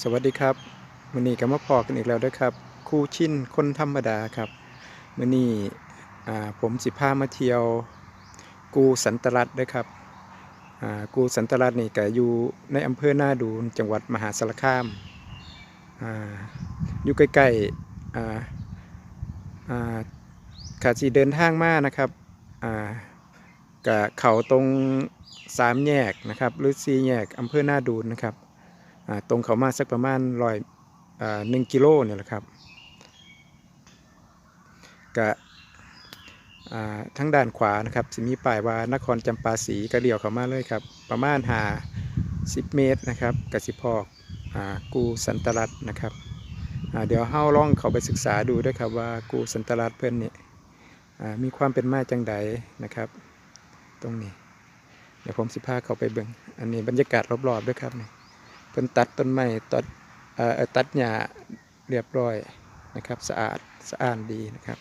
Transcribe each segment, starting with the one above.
สวัสดีครับมือนี้ก็มาพอกันอีกแล้วด้วยครับ คู่ชินคนธรรมดาครับมือนี้อ่ผมสิพามาเที่ยว กูสันตรัตด้วยครับกูสันตรัตน์นี่ก็อยู่ในอำเภอหน้าดูนจังหวัดมหาสารคามอยู่ใกล้ๆอ่าอ่าขาสีเดินทางมานะครับกับเขาตรงสามแยกนะครับ หรือสี่แยกอำเภอหน้าดูนนะครับ ตรงเขามาสักประมาณร้อยหนึ่งกิโลเนี่ยแหละครับกะอ่าทั้งด้านขวานะครับจะมีป้ายว่านครจำปาสีก็เดี่ยวเขามาเลยครับ ประมาณหาสิบเมตรนะครับกสิพอกอกูสันตรัตน์นะครับเดี๋ยวเฮาล่องเขาไปศึกษาดูด้วยครับว่ากูสันตรัตเพื่อนเนี่ยมีความเป็นมาจังใดนะครับ ตรงนี้ เดี๋ยวผมสิพาเขาไปเบิ่งอันนี้บรรยากาศรอบๆด้วยครับเนี่ย เพิ่นตัดต้นไม้ตัดเอ่อตัดหญ้าเรียบร้อยนะครับสะอาดสะอานดีนะครับ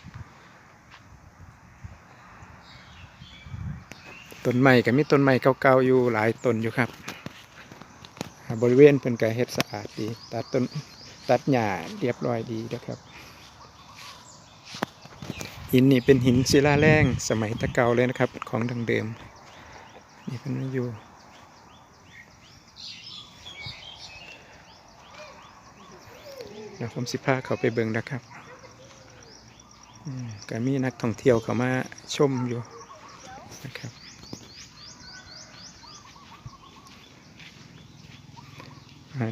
ต้นไม้ก็มีต้นไม้เก่าๆอยู่หลายต้นอยู่ครับ บริเวณเพิ่นก็เฮ็ดสะอาดดีตัดต้นตัดหญ้าเรียบร้อยดีนะครับ หินนี่เป็นหินศิลาแรงสมัยตะเก่าเลยนะครับ ของดังเดิมนี่เพิ่นมอยู่ เดี๋ยวผมสิพาเขาไปเบิ่งนะครับก็มีนักท่องเที่ยวเขามาชมอยู่นะครับ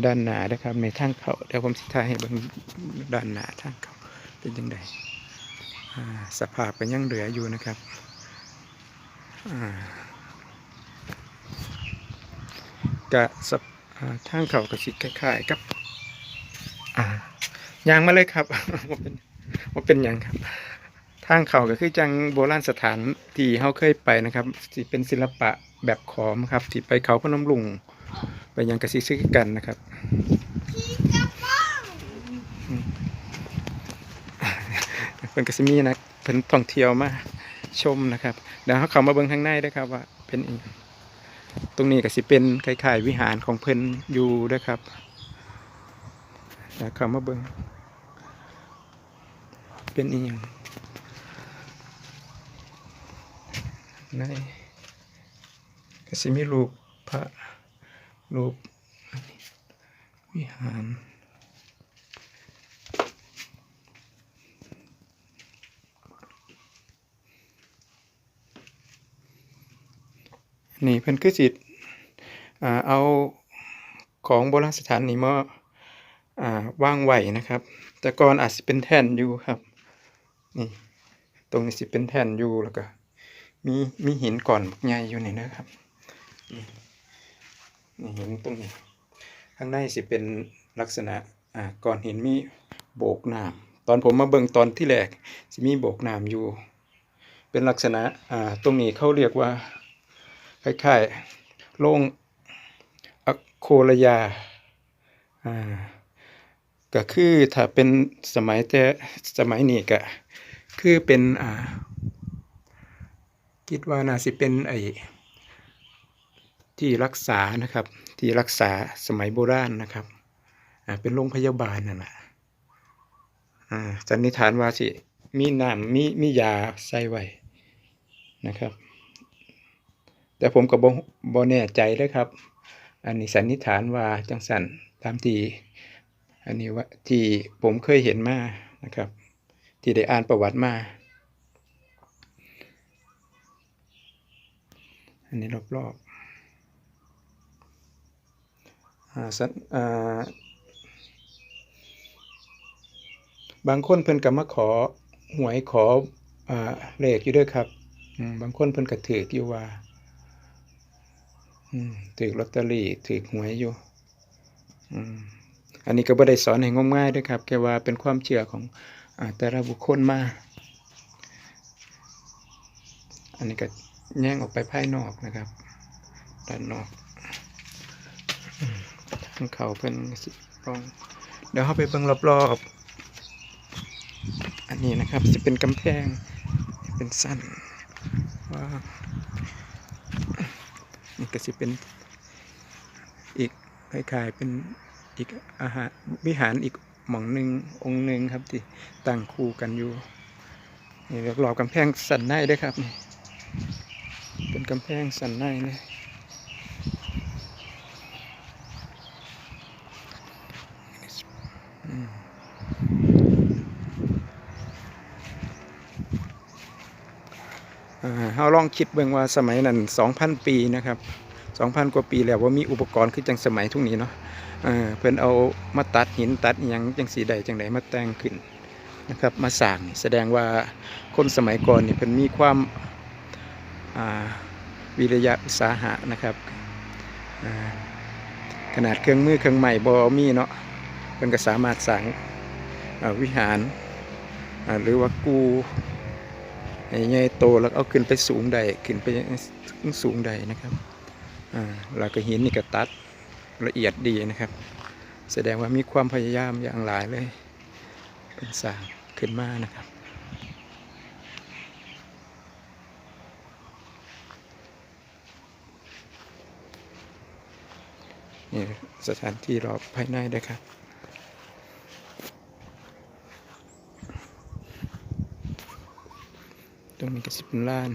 ด้านหน้านะครับในทางเขาเดี๋ยวผมสิถ่ายให้เบิ่งด้านหน้าทางเขาเป็นยังไงสภาพก็นยังเหลืออยู่นะครับก็สภอ่าทางเขาก็สิคล้ายๆกับ ยางมาเลยครับว่าเป็นว่าเป็นยังครับ ทางเขาก็คือจังโบราณสถานที่เขาเคยไปนะครับที่เป็นศิลปะแบบขอมครับที่ไปเขาพนมลุงไปยังกระซิซื้อกันนะครับเป็นกระซิมีนะเป็นท่องเที่ยวมาชมนะครับเดี๋ยวเขาเข้ามาเบิ่งข้างในด้วยครับว่าเป็นอีกตรงนี้ก็สิเป็นคล้ายๆวิหารของเพิ่นอยู่ด้วยครับแล้วเข้ามาเบิ่ง เป็นอีหยังในกสิมีรูปพระรูปวิหารนี่เพิ่นคือสิอ่าเอาของโบราณสถานนี่มาอ่าว่างไหวนะครับ แต่ก่อนอาจจะเป็นแท่นอยู่ครับ นี่ ตรงนี้สิเป็นแท่นอยู่แล้วก็ มีมีหินก่อนบักใหญ่อยู่นี่นะครับนี่นี่หินตรงนี้ข้างในสิเป็นลักษณะอ่าก่อนหินมีโบกน้ำตอนผมมาเบิ่งตอนที่แรกสิมีโบกน้ำอยู่ เป็นลักษณะอ่าตรงนี้เขาเรียกว่าคล้ายๆโล่งอโคลยาอ่า ก็คือถ้าเป็นสมัยแต่สมัยนี้ก็คือเป็นอ่าคิดว่าน่าสิเป็นไอที่รักษานะครับ ที่รักษาสมัยโบราณนะครับอ่าเป็นโรงพยาบาลนั่นแหละอ่าสันนิษฐานว่าสิมีน้ำมีมียาใส่ไว้นะครับ แต่ผมก็บ่บ่แน่ใจเด้อครับ อันนี้สันนิษฐานว่าจังสันตามที่ อันนี้ว่าที่ผมเคยเห็นมานะครับ ที่ได้อ่านประวัติมา อันนี้รอบๆอ่าสันอ่าบางคนเพิ่นก็มาขอหวยขออ่าเลขอยู่ด้วยครับอืมบางคนเพิ่นก็ถืออยู่ว่าอืมถือลอตเตอรี่ถือหวยอยู่ อืม อันนี้ก็บ่ได้สอนให้งมง่ายด้วยครับแค่ว่าเป็นความเชื่อของอแต่ละบุคคลมา อันนี้ก็แย่งออกไปภายนอกนะครับ ด้านนอกอืมทางเขาเป็นสิปอง เดี๋ยวเข้าไปเบิ่งรอบๆ อันนี้นะครับจะเป็นกำแพง เป็นสั้นว่านี่ก็จะเป็นอีกคล้ายๆเป็น อีกอาหารวิหารอีกหม่องหนึ่งองค์หนึ่งครับที่ตั้งคู่กันอยู่นี่รอบกำแพงสันในด้วยครับนี่เป็นกำแพงสันในเลยเราลองคิดเบิ่งว่าสมัยนั้น2,000 ปีนะครับ2,000 กว่าปีแล้วว่ามีอุปกรณ์คือจังสมัยทุกนี้เนาะ เออเพิ่นเอามาตัดหินตัดอหยังจังสีใดจังไดมาแต่งขึ้นนะครับ มาสร้างแสดงว่าคนสมัยก่อนนี่เพิ่นมีความอ่าวิริยะอุตสาหะนะครับขนาดเครื่องมือเครื่องใหม่บ่มีเนาะเพิ่นก็สามารถสร้างาวิหารหรือว่ากูใหญ่โตแล้วเอาขึ้นไปสูงใดขึ้นไปสูงใดนะครับอ่าแล้วก็หินนี่ก็ตัด ละเอียดดีนะครับ แสดงว่ามีความพยายามอย่างหลายเลย เป็นสร้างขึ้นมานะครับนี่สถานที่รอบภายในด้วยครับตรงนี้ก็สิเป็นล้าน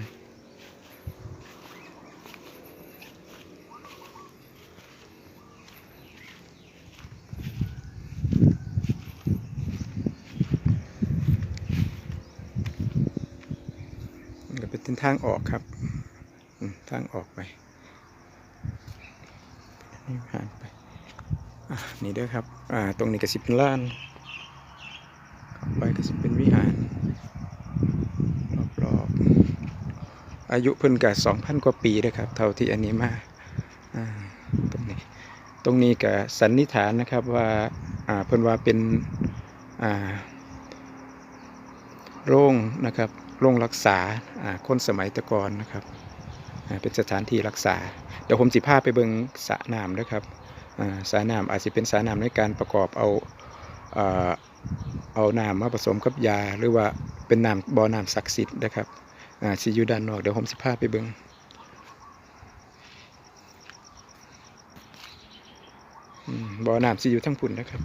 เป็นทางออกครับทางออกไปนี่ผ่านไปอะนี่เด้อครับอ่าตรงนี้ก็สิเป็นล้านข้าไปก็สิเป็นวิหารรอบๆอายุเพิ่นกับสองพันกว่าปีเด้อครับ เท่าที่อันนี้มาอ่าตรงนี้ตรงนี้ก็สันนิษฐานนะครับว่าอ่าเพิ่นว่าเป็นอ่าโรงนะครับ โรงรักษาคนสมัยตะกอนนะครับเป็นสถานที่รักษา เดี๋ยวผมสิพาไปเบิงสระน้ำนะครับอ่าสระน้ำอาจจะเป็นสระน้ำในการประกอบเอาเอาน้ำมาผสมกับยา หรือว่าเป็นน้ำบ่อน้ำศักดิ์สิทธิ์นะครับสิอยู่ด้านนอกเดี๋ยวผมสิพาไปเบิงบ่อน้ำสิอยู่ทั้งพุ่นนะครับ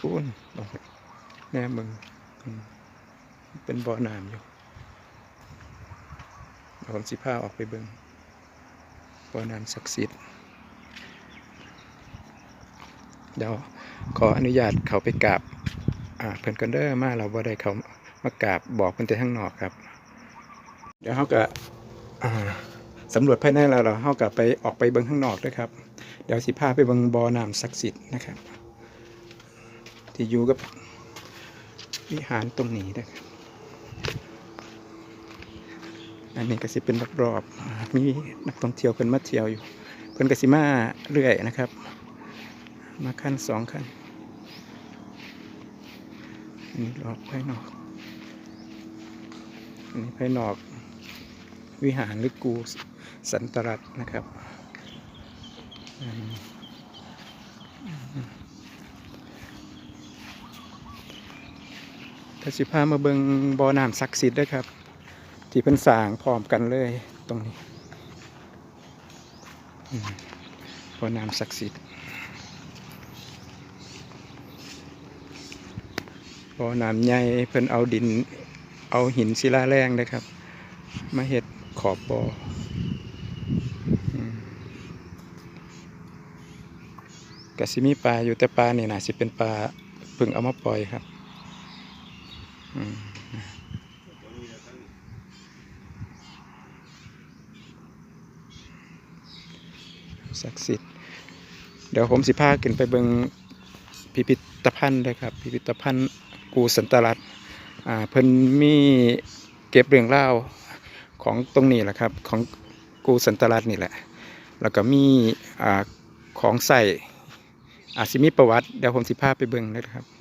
พุ่นแน่เบิงเป็นบ่อน้ำอยู่ ผมสิพาออกไปเบิ่งบอน้ำศักดิ์สิทธิ์เดี๋ยวขออนุญาตเขาไปกราบเพิ่อนกันเด้อมาเราบ่ได้เขามากราบบอกเพิ่อนแต่ข้างนอกครับ เดี๋ยวเขาก็สำรวจภายในแล้วเราเขาก็ไปออกไปเบิ่งข้างนอกด้วยครับ เดี๋ยวสิพาไปเบิ่งบ่อน้ำศักดิ์สิทธิ์นะครับ ที่อยู่กับวิหารตรงนี้นะครับ อันนี้ก็สิเป็นรอบๆอ่ามีนักท่องเที่ยวเพิ่นมาเที่ยวอยู่ เพิ่นก็สิมาเรื่อยนะครับ มาขั้นสองขั้นอันนี้รอบภายนอกอันนี้ภายนอก วิหารหรือกูสันตรัตน์นะครับอืมก็สิพามาเบิงบ่อน้ำศักดิ์สิทธิ์ด้วยครับ ที่เป็นสร้างพร้อมกันเลยตรงนี้อืมบ่อน้ำศักดิ์สิทธิ์บ่อน้ำใหญ่เพิ่นเอาดินเอาหินศิลาแรงนะครับ มาเฮ็ดขอบบ่อกสิมีปลาอยู่แต่ปลานี่นะสิเป็นปลาเพิ่งเอามาปล่อยครับ อืม ศักดิ์สิทธิ์เดี๋ยวผมสิพาขึ้นไปเบิงพิพิธภัณฑ์เลยครับ พิพิธภัณฑ์กูสันตรัตน์อ่าเพิ่นมีเก็บเรื่องเล่าของตรงนี้แหละครับของกูสันตลัดนี่แหละ แล้วก็มีอ่าของใส่อาจสิมีประวัติเดี๋ยวผมสิพาไปเบิงนะครับ